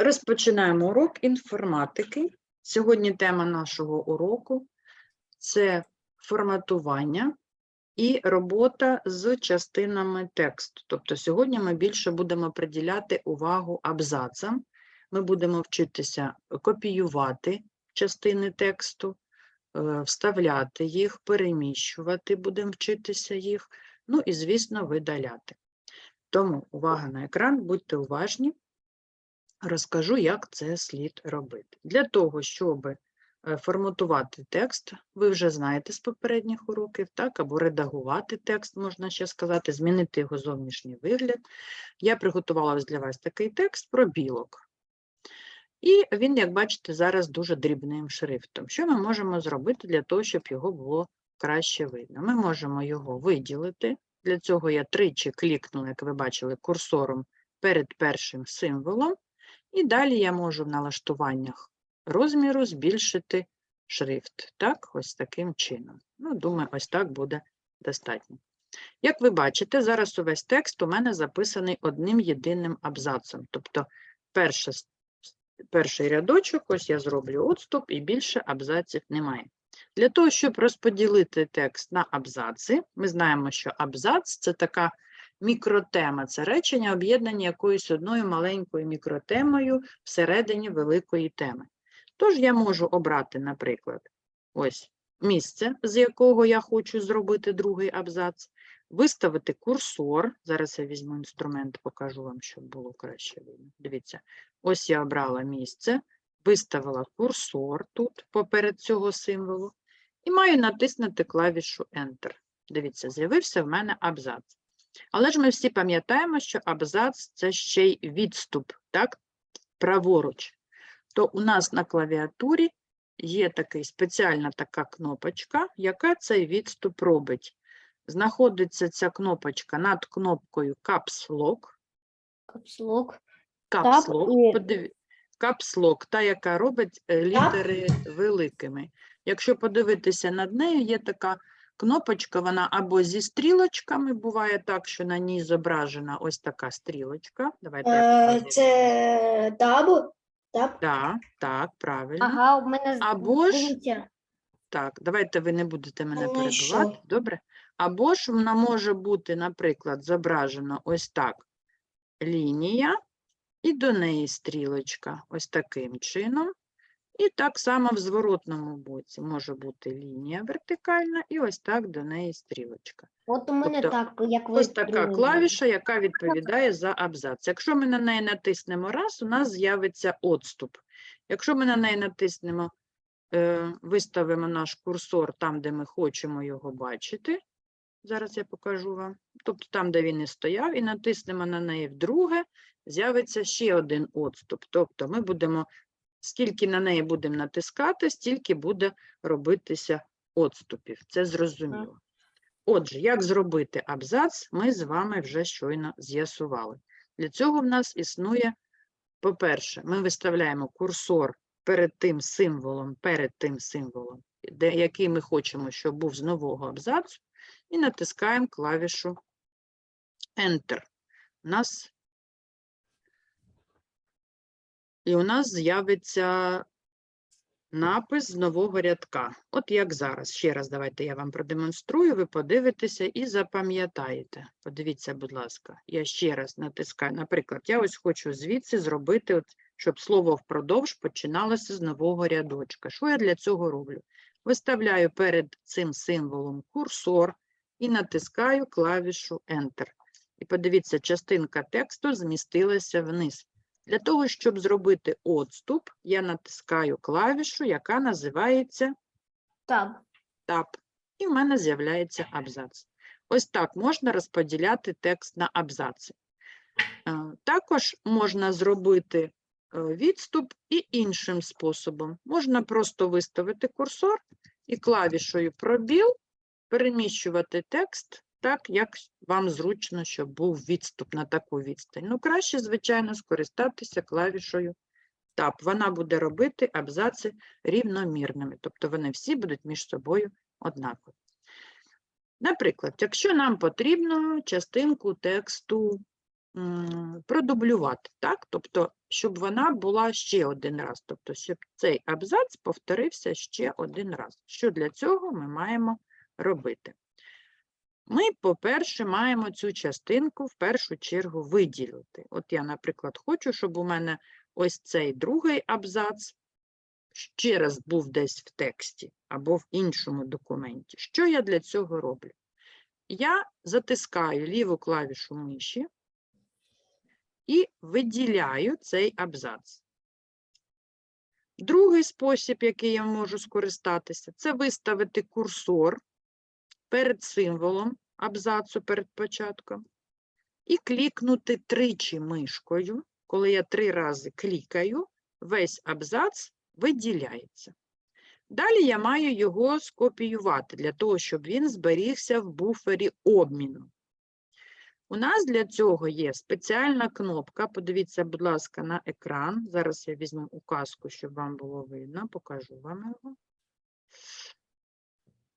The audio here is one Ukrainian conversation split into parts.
Розпочинаємо урок інформатики. Сьогодні тема нашого уроку це форматування і робота з частинами тексту. Тобто сьогодні ми більше будемо приділяти увагу абзацам. Ми будемо вчитися копіювати частини тексту, е, вставляти їх, переміщувати, будемо вчитися їх, ну і, звісно, видаляти. Тому увага на екран, будьте уважні розкажу, як це слід робити. Для того, щоб е, форматувати текст, ви вже знаєте з попередніх уроків, так, або редагувати текст, можна ще сказати, змінити його зовнішній вигляд. Я приготувала для вас такий текст про білок. І він, як бачите, зараз дуже дрібним шрифтом. Що ми можемо зробити для того, щоб його було краще видно? Ми можемо його виділити. Для цього я тричі клікнула, як ви бачили, курсором перед першим символом. І далі я можу в налаштуваннях розміру збільшити шрифт. Так, ось таким чином. Ну, думаю, ось так буде достатньо. Як ви бачите, зараз увесь текст у мене записаний одним єдиним абзацом. Тобто перша, перший рядочок, ось я зроблю отступ, і більше абзаців немає. Для того, щоб розподілити текст на абзаци, ми знаємо, що абзац – це така мікротема, це речення, об'єднані якоюсь одною маленькою мікротемою всередині великої теми. Тож я можу обрати, наприклад, ось місце, з якого я хочу зробити другий абзац, виставити курсор. Зараз я візьму інструмент, покажу вам, щоб було краще видно. Дивіться, ось я обрала місце, виставила курсор тут поперед цього символу і маю натиснути клавішу Enter. Дивіться, з'явився в мене абзац. Але ж ми всі пам'ятаємо, що абзац це ще й відступ, так? Праворуч. То у нас на клавіатурі є такий спеціальна така кнопочка, яка цей відступ робить. Знаходиться ця кнопочка над кнопкою Caps Lock. Капслок. Caps Так, Lock, і- подиві- Caps Lock, та, яка робить е, літери великими. Якщо подивитися над нею, є така кнопочка, вона або зі стрілочками, буває так, що на ній зображена ось така стрілочка. Давайте Е. Це таб. Таб. Так, так, правильно. Ага, у мене з- Або ж- дивіться. Так, давайте ви не будете мене Ну, і перебивати, що? добре? Або ж вона може бути, наприклад, зображена ось так лінія, і до неї стрілочка, ось таким чином. І так само в зворотному боці може бути лінія вертикальна, і ось так до неї стрілочка. От у мене Тобто так, як ви Ось така клавіша, яка відповідає за абзац. Якщо ми на неї натиснемо раз, у нас з'явиться отступ. Якщо ми на неї натиснемо, е, виставимо наш курсор там, де ми хочемо його бачити, зараз я покажу вам, тобто там, де він і стояв, і натиснемо на неї вдруге, з'явиться ще один отступ. Тобто ми будемо, скільки на неї будемо натискати, стільки буде робитися отступів. Це зрозуміло. Отже, як зробити абзац, ми з вами вже щойно з'ясували. Для цього в нас існує, по-перше, ми виставляємо курсор перед тим символом, перед тим символом, де, який ми хочемо, щоб був з нового абзацу, і натискаємо клавішу Enter. У нас і у нас з'явиться напис з нового рядка. От як зараз. Ще раз давайте я вам продемонструю, ви подивитеся і запам'ятаєте. Подивіться, будь ласка, я ще раз натискаю. Наприклад, я ось хочу звідси зробити, от, щоб слово впродовж починалося з нового рядочка. Що я для цього роблю? Виставляю перед цим символом курсор і натискаю клавішу Enter. І подивіться, частинка тексту змістилася вниз. Для того, щоб зробити отступ, я натискаю клавішу, яка називається Таб. Tab. І в мене з'являється абзац. Ось так можна розподіляти текст на абзаци. Е, Також можна зробити е, відступ і іншим способом. Можна просто виставити курсор і клавішою пробіл переміщувати текст так, як вам зручно, щоб був відступ на таку відстань. Ну, краще, звичайно, скористатися клавішою Tab. Вона буде робити абзаци рівномірними, тобто вони всі будуть між собою однакові. Наприклад, якщо нам потрібно частинку тексту продублювати, так? Тобто щоб вона була ще один раз. Тобто, щоб цей абзац повторився ще один раз. Що для цього ми маємо робити? Ми, по-перше, маємо цю частинку в першу чергу виділити. От я, наприклад, хочу, щоб у мене ось цей другий абзац ще раз був десь в тексті або в іншому документі. Що я для цього роблю? Я затискаю ліву клавішу миші і виділяю цей абзац. Другий спосіб, який я можу скористатися, це виставити курсор перед символом абзацу перед початком і клікнути тричі мишкою. Коли я три рази клікаю, весь абзац виділяється. Далі я маю його скопіювати для того, щоб він зберігся в буфері обміну. У нас для цього є спеціальна кнопка. Подивіться, будь ласка, на екран. Зараз я візьму указку, щоб вам було видно. Покажу вам його.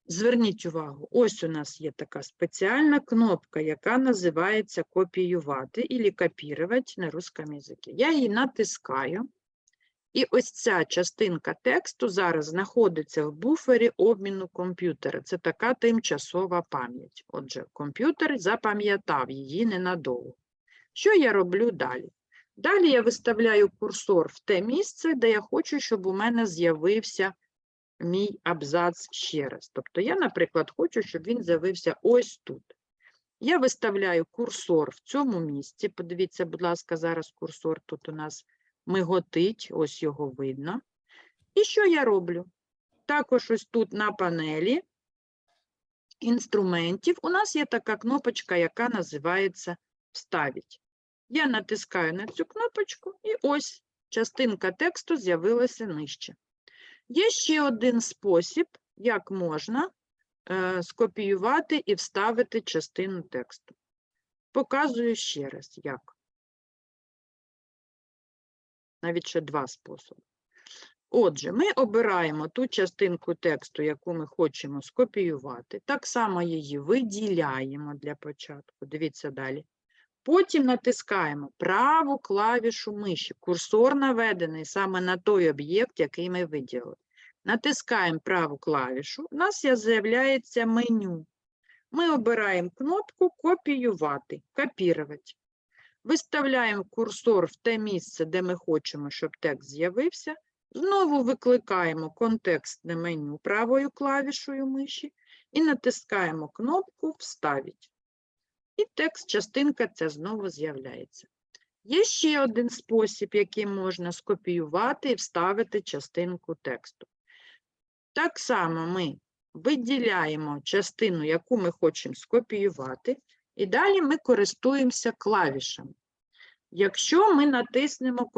Зверніть увагу, ось у нас є така спеціальна кнопка, яка називається копіювати або копірувати на русском язикі. Я її натискаю, і ось ця частинка тексту зараз знаходиться в буфері обміну комп'ютера. Це така тимчасова пам'ять. Отже, комп'ютер запам'ятав її ненадовго. Що я роблю далі? Далі я виставляю курсор в те місце, де я хочу, щоб у мене з'явився мій абзац ще раз. Тобто я, наприклад, хочу, щоб він з'явився ось тут. Я виставляю курсор в цьому місці. Подивіться, будь ласка, зараз курсор тут у нас миготить, ось його видно. І що я роблю? Також ось тут на панелі інструментів у нас є така кнопочка, яка називається «Вставить». Я натискаю на цю кнопочку, і ось частинка тексту з'явилася нижче. Є ще один спосіб, як можна е, скопіювати і вставити частину тексту. Показую ще раз, як. Навіть ще два способи. Отже, ми обираємо ту частинку тексту, яку ми хочемо скопіювати. Так само її виділяємо для початку. Дивіться далі. Потім натискаємо праву клавішу миші. Курсор наведений саме на той об'єкт, який ми виділили. Натискаємо праву клавішу, у нас з'являється меню. Ми обираємо кнопку Копіювати, копірувати. Виставляємо курсор в те місце, де ми хочемо, щоб текст з'явився. Знову викликаємо контекстне меню правою клавішою миші і натискаємо кнопку Вставить. І текст, частинка ця знову з'являється. Є ще один спосіб, яким можна скопіювати і вставити частинку тексту. Так само ми виділяємо частину, яку ми хочемо скопіювати, і далі ми користуємося клавішами. Якщо ми натиснемо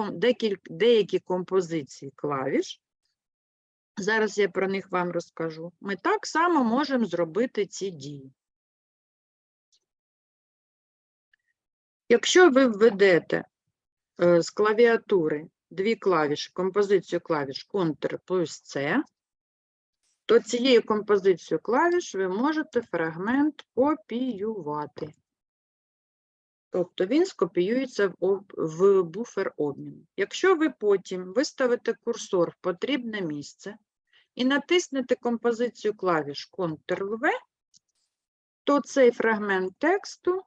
деякі композиції клавіш, зараз я про них вам розкажу, ми так само можемо зробити ці дії. Якщо ви введете е, з клавіатури дві клавіші, композицію клавіш Ctrl плюс C, то цією композицією клавіш ви можете фрагмент копіювати. Тобто він скопіюється в буфер обміну. Якщо ви потім виставите курсор в потрібне місце і натиснете композицію клавіш Ctrl-V, то цей фрагмент тексту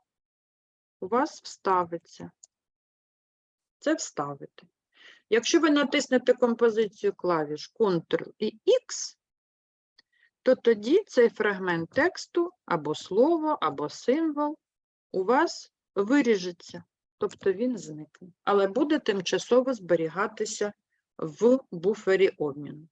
у вас вставиться. Це вставити. Якщо ви натиснете композицію клавіш Ctrl і X, то тоді цей фрагмент тексту або слово, або символ у вас виріжеться, тобто він зникне, але буде тимчасово зберігатися в буфері обміну.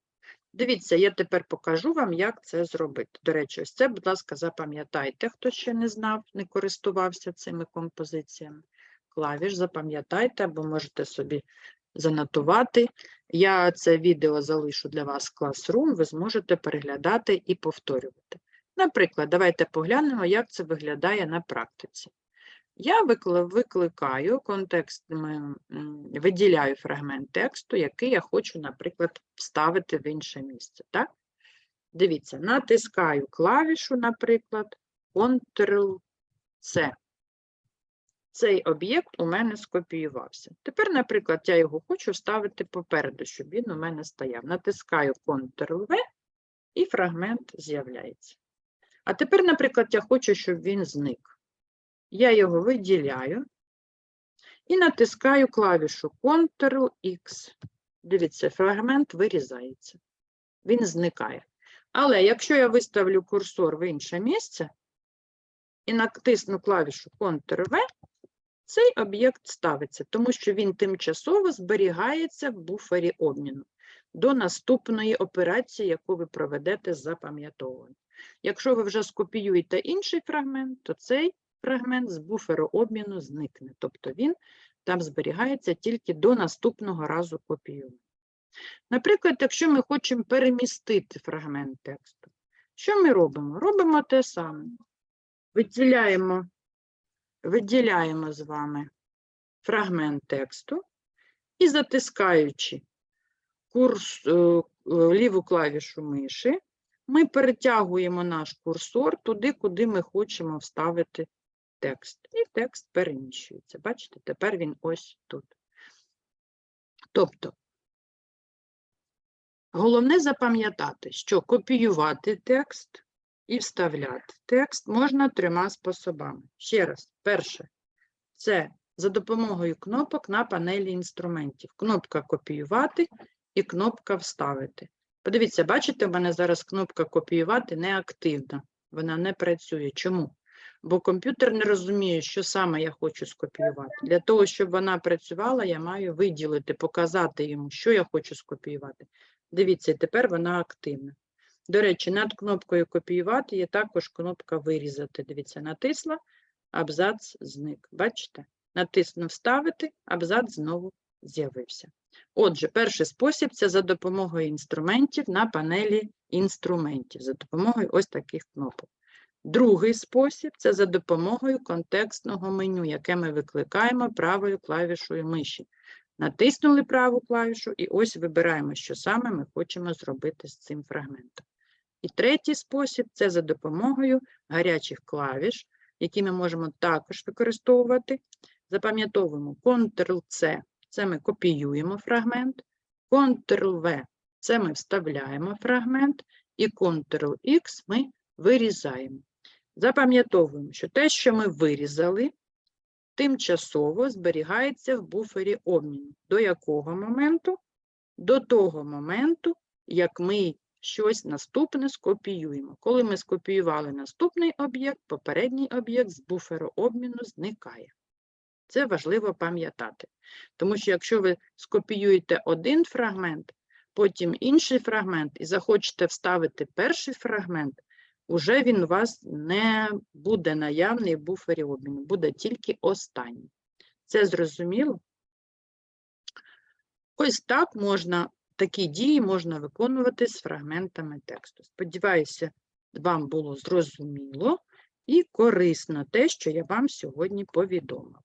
Дивіться, я тепер покажу вам, як це зробити. До речі, ось це, будь ласка, запам'ятайте, хто ще не знав, не користувався цими композиціями. Клавіш запам'ятайте, або можете собі занотувати. Я це відео залишу для вас в Classroom, ви зможете переглядати і повторювати. Наприклад, давайте поглянемо, як це виглядає на практиці. Я викликаю контекст, виділяю фрагмент тексту, який я хочу, наприклад, вставити в інше місце. Так? Дивіться, натискаю клавішу, наприклад, Ctrl-C. цей об'єкт у мене скопіювався. Тепер, наприклад, я його хочу вставити попереду, щоб він у мене стояв. Натискаю Ctrl-V і фрагмент з'являється. А тепер, наприклад, я хочу, щоб він зник. Я його виділяю і натискаю клавішу Ctrl-X. Дивіться, фрагмент вирізається. Він зникає. Але якщо я виставлю курсор в інше місце і натисну клавішу Ctrl-V, цей об'єкт ставиться, тому що він тимчасово зберігається в буфері обміну до наступної операції, яку ви проведете з запам'ятовуванням. Якщо ви вже скопіюєте інший фрагмент, то цей фрагмент з буферу обміну зникне. Тобто він там зберігається тільки до наступного разу копіювання. Наприклад, якщо ми хочемо перемістити фрагмент тексту, що ми робимо? Робимо те саме. Виділяємо, виділяємо з вами фрагмент тексту і затискаючи курс, е, е, ліву клавішу миші, ми перетягуємо наш курсор туди, куди ми хочемо вставити текст. І текст переміщується. Бачите, тепер він ось тут. Тобто, головне запам'ятати, що копіювати текст і вставляти текст можна трьома способами. Ще раз, перше, це за допомогою кнопок на панелі інструментів. Кнопка копіювати і кнопка вставити. Подивіться, бачите, в мене зараз кнопка копіювати не активна. Вона не працює. Чому? Бо комп'ютер не розуміє, що саме я хочу скопіювати. Для того, щоб вона працювала, я маю виділити, показати йому, що я хочу скопіювати. Дивіться, тепер вона активна. До речі, над кнопкою копіювати є також кнопка вирізати. Дивіться, натисла, абзац зник. Бачите? Натисну вставити, абзац знову з'явився. Отже, перший спосіб це за допомогою інструментів на панелі інструментів, за допомогою ось таких кнопок. Другий спосіб це за допомогою контекстного меню, яке ми викликаємо правою клавішою миші. Натиснули праву клавішу і ось вибираємо, що саме ми хочемо зробити з цим фрагментом. І третій спосіб це за допомогою гарячих клавіш, які ми можемо також використовувати. Запам'ятовуємо Ctrl-C це ми копіюємо фрагмент, Ctrl-V це ми вставляємо фрагмент, і Ctrl-X ми вирізаємо. Запам'ятовуємо, що те, що ми вирізали, тимчасово зберігається в буфері обміну. До якого моменту? До того моменту, як ми щось наступне скопіюємо. Коли ми скопіювали наступний об'єкт, попередній об'єкт з буферу обміну зникає. Це важливо пам'ятати. Тому що якщо ви скопіюєте один фрагмент, потім інший фрагмент і захочете вставити перший фрагмент, уже він у вас не буде наявний в буфері обміну, буде тільки останній. Це зрозуміло? Ось так можна, такі дії можна виконувати з фрагментами тексту. Сподіваюся, вам було зрозуміло і корисно те, що я вам сьогодні повідомила.